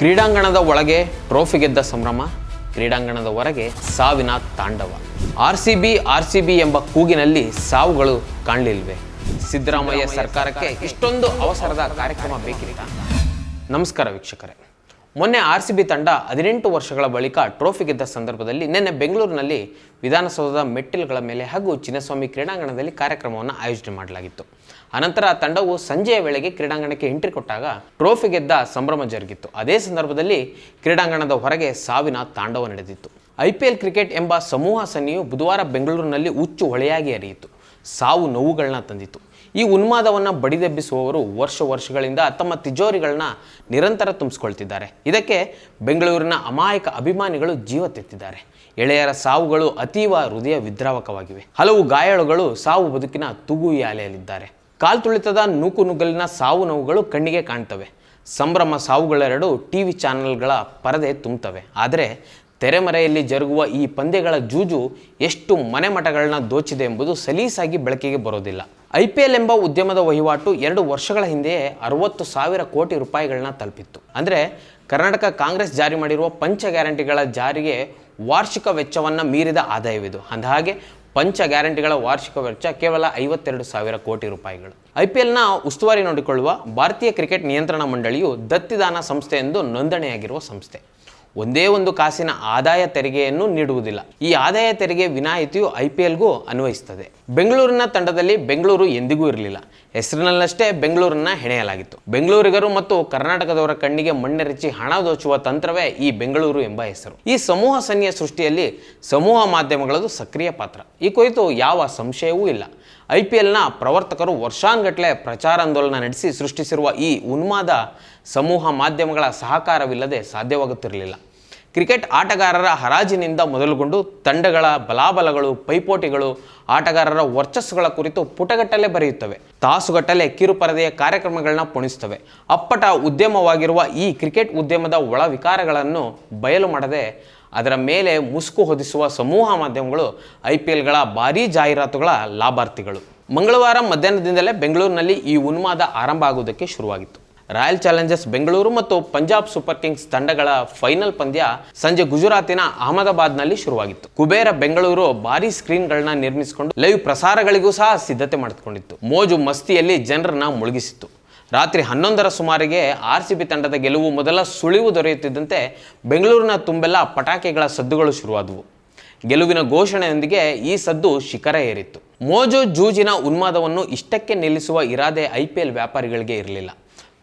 ಕ್ರೀಡಾಂಗಣದ ಒಳಗೆ ಟ್ರೋಫಿ ಗೆದ್ದ ಸಂಭ್ರಮ ಕ್ರೀಡಾಂಗಣದ ಹೊರಗೆ ಸಾವಿನ ತಾಂಡವ. R C B R C B ಎಂಬ ಕೂಗಿನಲ್ಲಿ ಸಾವುಗಳು ಕಾಣಲಿಲ್ವೆ? ಸಿದ್ದರಾಮಯ್ಯ ಸರ್ಕಾರಕ್ಕೆ ಇಷ್ಟೊಂದು ಅವಸರದ ಕಾರ್ಯಕ್ರಮ ಬೇಕಿತ್ತ? ನಮಸ್ಕಾರ ವೀಕ್ಷಕರೇ. ಮೊನ್ನೆ ಆರ್ ಸಿ ಬಿ ತಂಡ ಹದಿನೆಂಟು ವರ್ಷಗಳ ಬಳಿಕ ಟ್ರೋಫಿ ಗೆದ್ದ ಸಂದರ್ಭದಲ್ಲಿ ನಿನ್ನೆ ಬೆಂಗಳೂರಿನಲ್ಲಿ ವಿಧಾನಸೌಧದ ಮೆಟ್ಟಿಲುಗಳ ಮೇಲೆ ಹಾಗೂ ಚಿನ್ನಸ್ವಾಮಿ ಕ್ರೀಡಾಂಗಣದಲ್ಲಿ ಕಾರ್ಯಕ್ರಮವನ್ನು ಆಯೋಜನೆ ಮಾಡಲಾಗಿತ್ತು. ಅನಂತರ ತಂಡವು ಸಂಜೆಯ ವೇಳೆಗೆ ಕ್ರೀಡಾಂಗಣಕ್ಕೆ ಎಂಟ್ರಿ ಕೊಟ್ಟಾಗ ಟ್ರೋಫಿ ಗೆದ್ದ ಸಂಭ್ರಮ ಜರುಗಿತ್ತು. ಅದೇ ಸಂದರ್ಭದಲ್ಲಿ ಕ್ರೀಡಾಂಗಣದ ಹೊರಗೆ ಸಾವಿನ ತಾಂಡವ ನಡೆದಿತ್ತು. ಐ ಪಿ ಎಲ್ ಕ್ರಿಕೆಟ್ ಎಂಬ ಸಮೂಹ ಸನ್ನಿಯು ಬುಧವಾರ ಬೆಂಗಳೂರಿನಲ್ಲಿ ಹುಚ್ಚು ಹೊಳೆಯಾಗಿ ಹರಿಯಿತು. ಸಾವು ನೋವುಗಳನ್ನ ತಂದಿತು ಈ ಉನ್ಮಾದವನ್ನು ಬಡಿದೆಬ್ಬಿಸುವವರು ವರ್ಷ ವರ್ಷಗಳಿಂದ ತಮ್ಮ ತಿಜೋರಿಗಳನ್ನ ನಿರಂತರ ತುಂಬಿಸ್ಕೊಳ್ತಿದ್ದಾರೆ. ಇದಕ್ಕೆ ಬೆಂಗಳೂರಿನ ಅಮಾಯಕ ಅಭಿಮಾನಿಗಳು ಜೀವ ತೆತ್ತಿದ್ದಾರೆ. ಎಳೆಯರ ಸಾವುಗಳು ಅತೀವ ಹೃದಯ ವಿದ್ರಾವಕವಾಗಿವೆ. ಹಲವು ಗಾಯಾಳುಗಳು ಸಾವು ಬದುಕಿನ ತುಗುಯಾಲೆಯಲ್ಲಿದ್ದಾರೆ ಕಾಲ್ತುಳಿತದ ನೂಕು ನುಗ್ಗಲಿನ ಸಾವು ನೋವುಗಳು ಕಣ್ಣಿಗೆ ಕಾಣ್ತವೆ. ಸಂಭ್ರಮ ಸಾವುಗಳೆರಡು ಟಿ ವಿ ಚಾನೆಲ್ಗಳ ಪರದೆ ತುಂಬುತ್ತವೆ. ಆದರೆ ತೆರೆಮರೆಯಲ್ಲಿ ಜರುಗುವ ಈ ಪಂದ್ಯಗಳ ಜೂಜು ಎಷ್ಟು ಮನೆಮಠಗಳನ್ನ ದೋಚಿದೆ ಎಂಬುದು ಸಲೀಸಾಗಿ ಬೆಳಕಿಗೆ ಬರೋದಿಲ್ಲ. ಐ ಪಿ ಎಲ್ ಎಂಬ ಉದ್ಯಮದ ವಹಿವಾಟು ಎರಡು ವರ್ಷಗಳ ಹಿಂದೆಯೇ ಅರವತ್ತು ಸಾವಿರ ಕೋಟಿ ರೂಪಾಯಿಗಳನ್ನ ತಲುಪಿತ್ತು. ಅಂದರೆ ಕರ್ನಾಟಕ ಕಾಂಗ್ರೆಸ್ ಜಾರಿ ಮಾಡಿರುವ ಪಂಚ ಗ್ಯಾರಂಟಿಗಳ ಜಾರಿಗೆ ವಾರ್ಷಿಕ ವೆಚ್ಚವನ್ನು ಮೀರಿದ ಆದಾಯವಿದು. ಅಂದಹಾಗೆ ಪಂಚ ಗ್ಯಾರಂಟಿಗಳ ವಾರ್ಷಿಕ ವೆಚ್ಚ ಕೇವಲ ಐವತ್ತೆರಡು ಸಾವಿರ ಕೋಟಿ ರೂಪಾಯಿಗಳು. ಐ ಪಿ ಎಲ್ನ ಉಸ್ತುವಾರಿ ನೋಡಿಕೊಳ್ಳುವ ಭಾರತೀಯ ಕ್ರಿಕೆಟ್ ನಿಯಂತ್ರಣ ಮಂಡಳಿಯು ದತ್ತಿದಾನ ಸಂಸ್ಥೆ ಎಂದು ನೋಂದಣಿಯಾಗಿರುವ ಸಂಸ್ಥೆ. ಒಂದೇ ಒಂದು ಕಾಸಿನ ಆದಾಯ ತೆರಿಗೆಯನ್ನು ನೀಡುವುದಿಲ್ಲ. ಈ ಆದಾಯ ತೆರಿಗೆ ವಿನಾಯಿತಿಯು ಐ ಪಿ ಎಲ್ಗೂ ಅನ್ವಯಿಸುತ್ತದೆ ಬೆಂಗಳೂರಿನ ತಂಡದಲ್ಲಿ ಬೆಂಗಳೂರು ಎಂದಿಗೂ ಇರಲಿಲ್ಲ. ಹೆಸರಿನಲ್ಲಷ್ಟೇ ಬೆಂಗಳೂರನ್ನ ಹೆಣೆಯಲಾಗಿತ್ತು. ಬೆಂಗಳೂರಿಗರು ಮತ್ತು ಕರ್ನಾಟಕದವರ ಕಣ್ಣಿಗೆ ಮಣ್ಣೆರಚಿ ಹಣ ದೋಚುವ ತಂತ್ರವೇ ಈ ಬೆಂಗಳೂರು ಎಂಬ ಹೆಸರು. ಈ ಸಮೂಹ ಸನ್ನಿಯ ಸೃಷ್ಟಿಯಲ್ಲಿ ಸಮೂಹ ಮಾಧ್ಯಮಗಳದು ಸಕ್ರಿಯ ಪಾತ್ರ. ಈ ಕುರಿತು ಯಾವ ಸಂಶಯವೂ ಇಲ್ಲ. ಐ ಪಿ ಎಲ್ನ ಪ್ರವರ್ತಕರು ವರ್ಷಾನ್ಗಟ್ಲೆ ಪ್ರಚಾರಾಂದೋಲನ ನಡೆಸಿ ಸೃಷ್ಟಿಸಿರುವ ಈ ಉನ್ಮಾದ ಸಮೂಹ ಮಾಧ್ಯಮಗಳ ಸಹಕಾರವಿಲ್ಲದೆ ಸಾಧ್ಯವಾಗುತ್ತಿರಲಿಲ್ಲ. ಕ್ರಿಕೆಟ್ ಆಟಗಾರರ ಹರಾಜಿನಿಂದ ಮೊದಲುಗೊಂಡು ತಂಡಗಳ ಬಲಾಬಲಗಳು, ಪೈಪೋಟಿಗಳು, ಆಟಗಾರರ ವರ್ಚಸ್ಸುಗಳ ಕುರಿತು ಪುಟಗಟ್ಟಲೆ ಬರೆಯುತ್ತವೆ. ತಾಸುಗಟ್ಟಲೆ ಕಿರುಪರದೆಯ ಕಾರ್ಯಕ್ರಮಗಳನ್ನ ಪುಣಿಸುತ್ತವೆ ಅಪ್ಪಟ ಉದ್ಯಮವಾಗಿರುವ ಈ ಕ್ರಿಕೆಟ್ ಉದ್ಯಮದ ಒಳ ವಿಕಾರಗಳನ್ನು ಬಯಲು ಮಾಡದೆ, ಅದರ ಮೇಲೆ ಮುಸುಕು ಹೊದಿಸುವ ಸಮೂಹ ಮಾಧ್ಯಮಗಳು, ಐ ಪಿ ಎಲ್ಗಳ ಭಾರೀ ಜಾಹೀರಾತುಗಳ ಲಾಭಾರ್ಥಿಗಳು. ಮಂಗಳವಾರ ಮಧ್ಯಾಹ್ನದಿಂದಲೇ ಬೆಂಗಳೂರಿನಲ್ಲಿ ಈ ಉನ್ಮಾದ ಆರಂಭ ಆಗುವುದಕ್ಕೆ ಶುರುವಾಗಿತ್ತು. ರಾಯಲ್ ಚಾಲೆಂಜರ್ಸ್ ಬೆಂಗಳೂರು ಮತ್ತು ಪಂಜಾಬ್ ಸೂಪರ್ ಕಿಂಗ್ಸ್ ತಂಡಗಳ ಫೈನಲ್ ಪಂದ್ಯ ಸಂಜೆ ಗುಜರಾತಿನ ಅಹಮದಾಬಾದ್ನಲ್ಲಿ ಶುರುವಾಗಿತ್ತು. ಕುಬೇರ ಬೆಂಗಳೂರು ಭಾರೀ ಸ್ಕ್ರೀನ್ಗಳನ್ನ ನಿರ್ಮಿಸಿಕೊಂಡು ಲೈವ್ ಪ್ರಸಾರಗಳಿಗೂ ಸಹ ಸಿದ್ಧತೆ ಮಾಡಿಕೊಂಡಿತ್ತು ಮೋಜು ಮಸ್ತಿಯಲ್ಲಿ ಜನರನ್ನ ಮುಳುಗಿಸಿತ್ತು. ರಾತ್ರಿ ಹನ್ನೊಂದರ ಸುಮಾರಿಗೆ ಆರ್ ಸಿ ಬಿ ತಂಡದ ಗೆಲುವು ಮೊದಲ ಸುಳಿವು ದೊರೆಯುತ್ತಿದ್ದಂತೆ ಬೆಂಗಳೂರಿನ ತುಂಬೆಲ್ಲ ಪಟಾಕಿಗಳ ಸದ್ದುಗಳು ಶುರುವಾದವು. ಗೆಲುವಿನ ಘೋಷಣೆಯೊಂದಿಗೆ ಈ ಸದ್ದು ಶಿಖರ ಏರಿತ್ತು. ಮೋಜು ಜೂಜಿನ ಉನ್ಮಾದವನ್ನು ಇಷ್ಟಕ್ಕೆ ನಿಲ್ಲಿಸುವ ಇರಾದೆ ಐ ಪಿ ಎಲ್ ವ್ಯಾಪಾರಿಗಳಿಗೆ ಇರಲಿಲ್ಲ.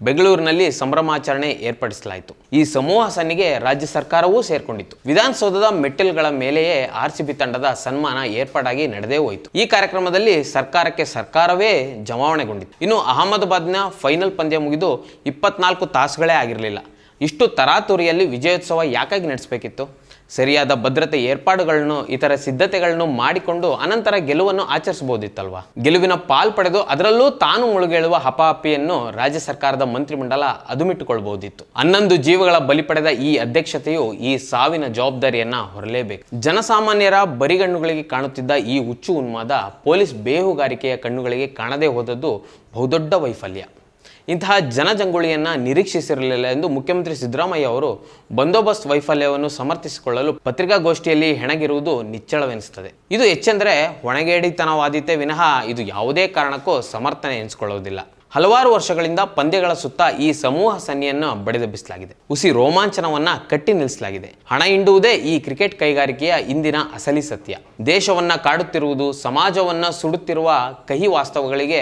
ಬೆಂಗಳೂರಿನಲ್ಲಿ ಸಂಭ್ರಮಾಚರಣೆ ಏರ್ಪಡಿಸಲಾಯಿತು. ಈ ಸಮೂಹ ಸನ್ನಿಗೆ ರಾಜ್ಯ ಸರ್ಕಾರವೂ ಸೇರ್ಕೊಂಡಿತ್ತು. ವಿಧಾನಸೌಧದ ಮೆಟ್ಟಿಲುಗಳ ಮೇಲೆಯೇ ಆರ್ ಸಿ ಬಿ ತಂಡದ ಸನ್ಮಾನ ಏರ್ಪಾಡಾಗಿ ನಡೆದೇ ಹೋಯಿತು. ಈ ಕಾರ್ಯಕ್ರಮದಲ್ಲಿ ಸರ್ಕಾರಕ್ಕೆ ಸರ್ಕಾರವೇ ಜಮಾವಣೆಗೊಂಡಿತ್ತು. ಇನ್ನು ಅಹಮದಾಬಾದ್ನ ಫೈನಲ್ ಪಂದ್ಯ ಮುಗಿದು ಇಪ್ಪತ್ನಾಲ್ಕು ತಾಸುಗಳೇ ಆಗಿರಲಿಲ್ಲ. ಇಷ್ಟು ತರಾತುರಿಯಲ್ಲಿ ವಿಜಯೋತ್ಸವ ಯಾಕಾಗಿ ನಡೆಸಬೇಕಿತ್ತು? ಸರಿಯಾದ ಭದ್ರತೆ ಏರ್ಪಾಡುಗಳನ್ನು, ಇತರ ಸಿದ್ಧತೆಗಳನ್ನು ಮಾಡಿಕೊಂಡು ಅನಂತರ ಗೆಲುವನ್ನು ಆಚರಿಸಬಹುದಿತ್ತಲ್ವಾ? ಗೆಲುವಿನ ಪಾಲ್ ಪಡೆದು ಅದರಲ್ಲೂ ತಾನು ಮುಳುಗೇಳುವ ಹಪಾಹಪಿಯನ್ನು ರಾಜ್ಯ ಸರ್ಕಾರದ ಮಂತ್ರಿಮಂಡಲ ಅದುಮಿಟ್ಟುಕೊಳ್ಬಹುದಿತ್ತು. ಹನ್ನೊಂದು ಜೀವಗಳ ಬಲಿ ಪಡೆದ ಈ ಅಧ್ಯಕ್ಷತೆಯು ಈ ಸಾವಿನ ಜವಾಬ್ದಾರಿಯನ್ನ ಹೊರಲೇಬೇಕು. ಜನಸಾಮಾನ್ಯರ ಬರಿಗಣ್ಣುಗಳಿಗೆ ಕಾಣುತ್ತಿದ್ದ ಈ ಹುಚ್ಚು ಉನ್ಮಾದ ಪೊಲೀಸ್ ಬೇಹುಗಾರಿಕೆಯ ಕಣ್ಣುಗಳಿಗೆ ಕಾಣದೇ ಹೋದದ್ದು ಬಹುದೊಡ್ಡ ವೈಫಲ್ಯ. ಇಂತಹ ಜನಜಂಗುಳಿಯನ್ನು ನಿರೀಕ್ಷಿಸಿರಲಿಲ್ಲ ಎಂದು ಮುಖ್ಯಮಂತ್ರಿ ಸಿದ್ದರಾಮಯ್ಯ ಅವರು ಬಂದೋಬಸ್ತ್ ವೈಫಲ್ಯವನ್ನು ಸಮರ್ಥಿಸಿಕೊಳ್ಳಲು ಪತ್ರಿಕಾಗೋಷ್ಠಿಯಲ್ಲಿ ಹೆಣಗಿರುವುದು ನಿಚ್ಚಳವೆನಿಸುತ್ತದೆ. ಇದು ಹೆಚ್ಚೆಂದರೆ ಹೊಣೆಗೇಡಿತನವಾದೀತೆ ವಿನಃ ಇದು ಯಾವುದೇ ಕಾರಣಕ್ಕೂ ಸಮರ್ಥನೆ ಎನಿಸಿಕೊಳ್ಳುವುದಿಲ್ಲ. ಹಲವಾರು ವರ್ಷಗಳಿಂದ ಪಂದ್ಯಗಳ ಸುತ್ತ ಈ ಸಮೂಹ ಸನ್ನಿಯನ್ನು ಬಡಿದೆಬ್ಬಿಸಲಾಗಿದೆ ಉಸಿ ರೋಮಾಂಚನವನ್ನ ಕಟ್ಟಿ ನಿಲ್ಲಿಸಲಾಗಿದೆ. ಹಣ ಹಿಂಡುವುದೇ ಈ ಕ್ರಿಕೆಟ್ ಕೈಗಾರಿಕೆಯ ಇಂದಿನ ಅಸಲಿ ಸತ್ಯ. ದೇಶವನ್ನ ಕಾಡುತ್ತಿರುವುದು, ಸಮಾಜವನ್ನ ಸುಡುತ್ತಿರುವ ಕಹಿ ವಾಸ್ತವಗಳಿಗೆ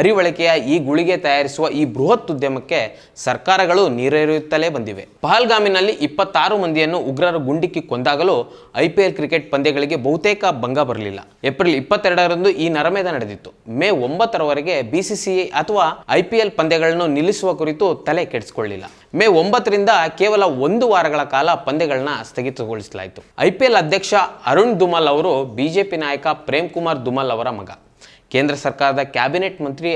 ಅರಿವಳಿಕೆಯ ಈ ಗುಳಿಗೆ ತಯಾರಿಸುವ ಈ ಬೃಹತ್ ಉದ್ಯಮಕ್ಕೆ ಸರ್ಕಾರಗಳು ನೀರೆರೆಯುತ್ತಲೇ ಬಂದಿವೆ. ಪಹಲ್ಗಾಮಿನಲ್ಲಿ ಇಪ್ಪತ್ತಾರು ಮಂದಿಯನ್ನು ಉಗ್ರರು ಗುಂಡಿಕ್ಕಿ ಕೊಂದಾಗಲೂ ಐಪಿಎಲ್ ಕ್ರಿಕೆಟ್ ಪಂದ್ಯಗಳಿಗೆ ಬಹುತೇಕ ಭಂಗ ಬರಲಿಲ್ಲ. ಏಪ್ರಿಲ್ ಇಪ್ಪತ್ತೆರಡರಂದು ಈ ನರಮೇಧ ನಡೆದಿತ್ತು. ಮೇ ಒಂಬತ್ತರವರೆಗೆ ಬಿಸಿಸಿಐ ಅಥವಾ ಐ ಪಿ ಪಂದ್ಯಗಳನ್ನು ನಿಲ್ಲಿಸುವ ಕುರಿತು ತಲೆ ಕೆಡಿಸಿಕೊಳ್ಳಿಲ್ಲ ಮೇ ಒಂಬತ್ತರಿಂದ ಕೇವಲ ಒಂದು ವಾರಗಳ ಕಾಲ ಪಂದ್ಯಗಳನ್ನ ಸ್ಥಗಿತಗೊಳಿಸಲಾಯಿತು. ಐಪಿಎಲ್ ಅಧ್ಯಕ್ಷ ಅರುಣ್ ದುಮಲ್ ಅವರು ಬಿಜೆಪಿ ನಾಯಕ ಪ್ರೇಮ್ ಕುಮಾರ್ ದುಮಲ್ ಅವರ ಮಗ. ಕೇಂದ್ರ ಸರ್ಕಾರದ ಕ್ಯಾಬಿನೆಟ್ ಮಂತ್ರಿ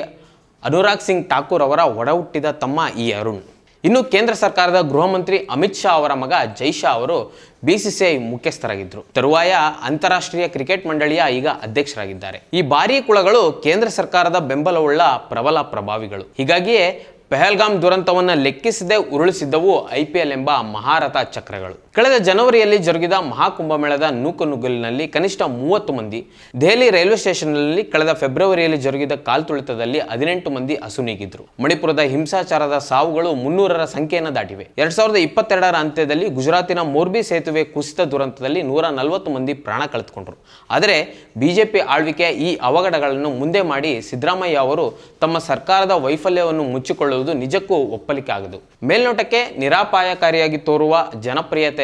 ಅನುರಾಗ್ ಸಿಂಗ್ ಠಾಕೂರ್ ಅವರ ಒಡಹುಟ್ಟಿದ ತಮ್ಮ ಈ ಅರುಣ್. ಇನ್ನು ಕೇಂದ್ರ ಸರ್ಕಾರದ ಗೃಹ ಮಂತ್ರಿ ಅಮಿತ್ ಶಾ ಅವರ ಮಗ ಜೈ ಶಾ ಅವರು ಬಿಸಿಸಿಐ ಮುಖ್ಯಸ್ಥರಾಗಿದ್ದರು. ತರುವಾಯ ಅಂತಾರಾಷ್ಟ್ರೀಯ ಕ್ರಿಕೆಟ್ ಮಂಡಳಿಯ ಈಗ ಅಧ್ಯಕ್ಷರಾಗಿದ್ದಾರೆ. ಈ ಭಾರೀ ಕುಳಗಳು ಕೇಂದ್ರ ಸರ್ಕಾರದ ಬೆಂಬಲವುಳ್ಳ ಪ್ರಬಲ ಪ್ರಭಾವಿಗಳು. ಹೀಗಾಗಿಯೇ ಪೆಹಲ್ಗಾಮ್ ದುರಂತವನ್ನು ಲೆಕ್ಕಿಸದೆ ಉರುಳಿಸಿದ್ದವು ಐಪಿಎಲ್ ಎಂಬ ಮಹಾರಥ ಚಕ್ರಗಳು. ಕಳೆದ ಜನವರಿಯಲ್ಲಿ ಜರುಗಿದ ಮಹಾಕುಂಭಮೇಳದ ನೂಕುನುಗ್ಗಲಿನಲ್ಲಿ ಕನಿಷ್ಠ ಮೂವತ್ತು ಮಂದಿ, ದೆಹಲಿ ರೈಲ್ವೆ ಸ್ಟೇಷನ್ನಲ್ಲಿ ಕಳೆದ ಫೆಬ್ರವರಿಯಲ್ಲಿ ಜರುಗಿದ ಕಾಲ್ತುಳಿತದಲ್ಲಿ ಹದಿನೆಂಟು ಮಂದಿ ಅಸುನೀಗಿದ್ರು ಮಣಿಪುರದ ಹಿಂಸಾಚಾರದ ಸಾವುಗಳು ಮುನ್ನೂರರ ಸಂಖ್ಯೆಯನ್ನು ದಾಟಿವೆ. ಎರಡ್ ಸಾವಿರದ ಇಪ್ಪತ್ತೆರಡರ ಅಂತ್ಯದಲ್ಲಿ ಗುಜರಾತಿನ ಮೋರ್ಬಿ ಸೇತುವೆ ಕುಸಿತ ದುರಂತದಲ್ಲಿ ನೂರ ನಲವತ್ತು ಮಂದಿ ಪ್ರಾಣ ಕಳೆದುಕೊಂಡರು. ಆದರೆ ಬಿಜೆಪಿ ಆಳ್ವಿಕೆಯ ಈ ಅವಘಡಗಳನ್ನು ಮುಂದೆ ಮಾಡಿ ಸಿದ್ದರಾಮಯ್ಯ ಅವರು ತಮ್ಮ ಸರ್ಕಾರದ ವೈಫಲ್ಯವನ್ನು ಮುಚ್ಚಿಕೊಳ್ಳುವುದು ನಿಜಕ್ಕೂ ಒಪ್ಪಲಿಕ್ಕೆ ಆಗದು. ಮೇಲ್ನೋಟಕ್ಕೆ ನಿರಾಪಾಯಕಾರಿಯಾಗಿ ತೋರುವ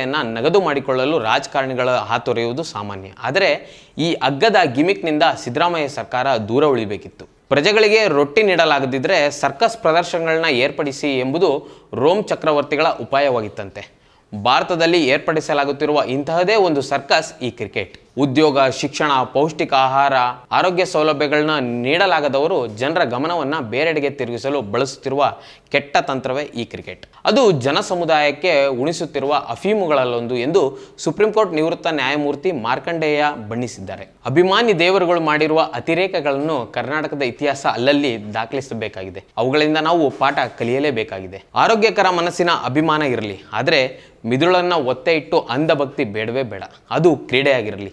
ಜನಪ್ರಿಯತೆಯನ್ನ ನಗದು ಮಾಡಿಕೊಳ್ಳಲು ರಾಜಕಾರಣಿಗಳ ಹಾತೊರೆಯುವುದು ಸಾಮಾನ್ಯ. ಆದರೆ ಈ ಅಗ್ಗದ ಗಿಮಿಕ್ನಿಂದ ಸಿದ್ದರಾಮಯ್ಯ ಸರ್ಕಾರ ದೂರ ಉಳಿಬೇಕಿತ್ತು. ಪ್ರಜೆಗಳಿಗೆ ರೊಟ್ಟಿ ನೀಡಲಾಗದಿದ್ದರೆ ಸರ್ಕಸ್ ಪ್ರದರ್ಶನಗಳನ್ನ ಏರ್ಪಡಿಸಿ ಎಂಬುದು ರೋಮ್ ಚಕ್ರವರ್ತಿಗಳ ಉಪಾಯವಾಗಿತ್ತಂತೆ. ಭಾರತದಲ್ಲಿ ಏರ್ಪಡಿಸಲಾಗುತ್ತಿರುವ ಇಂತಹದೇ ಒಂದು ಸರ್ಕಸ್ ಈ ಕ್ರಿಕೆಟ್. ಉದ್ಯೋಗ, ಶಿಕ್ಷಣ, ಪೌಷ್ಟಿಕ ಆಹಾರ, ಆರೋಗ್ಯ ಸೌಲಭ್ಯಗಳನ್ನ ನೀಡಲಾಗದವರು ಜನರ ಗಮನವನ್ನು ಬೇರೆಡೆಗೆ ತಿರುಗಿಸಲು ಬಳಸುತ್ತಿರುವ ಕೆಟ್ಟ ತಂತ್ರವೇ ಈ ಕ್ರಿಕೆಟ್. ಅದು ಜನ ಸಮುದಾಯಕ್ಕೆ ಉಣಿಸುತ್ತಿರುವ ಅಫೀಮುಗಳಲ್ಲೊಂದು ಎಂದು ಸುಪ್ರೀಂ ಕೋರ್ಟ್ ನಿವೃತ್ತ ನ್ಯಾಯಮೂರ್ತಿ ಮಾರ್ಕಂಡೇಯ ಬಣ್ಣಿಸಿದ್ದಾರೆ. ಅಭಿಮಾನಿ ದೇವರುಗಳು ಮಾಡಿರುವ ಅತಿರೇಕಗಳನ್ನು ಕರ್ನಾಟಕದ ಇತಿಹಾಸ ಅಲ್ಲಲ್ಲಿ ದಾಖಲಿಸಬೇಕಾಗಿದೆ. ಅವುಗಳಿಂದ ನಾವು ಪಾಠ ಕಲಿಯಲೇಬೇಕಾಗಿದೆ. ಆರೋಗ್ಯಕರ ಮನಸ್ಸಿನ ಅಭಿಮಾನ ಇರಲಿ. ಆದರೆ ಮಿದುಳನ್ನು ಒತ್ತೆ ಇಟ್ಟು ಅಂಧ ಭಕ್ತಿ ಬೇಡವೇ ಬೇಡ. ಅದು ಕ್ರೀಡೆ ಆಗಿರಲಿ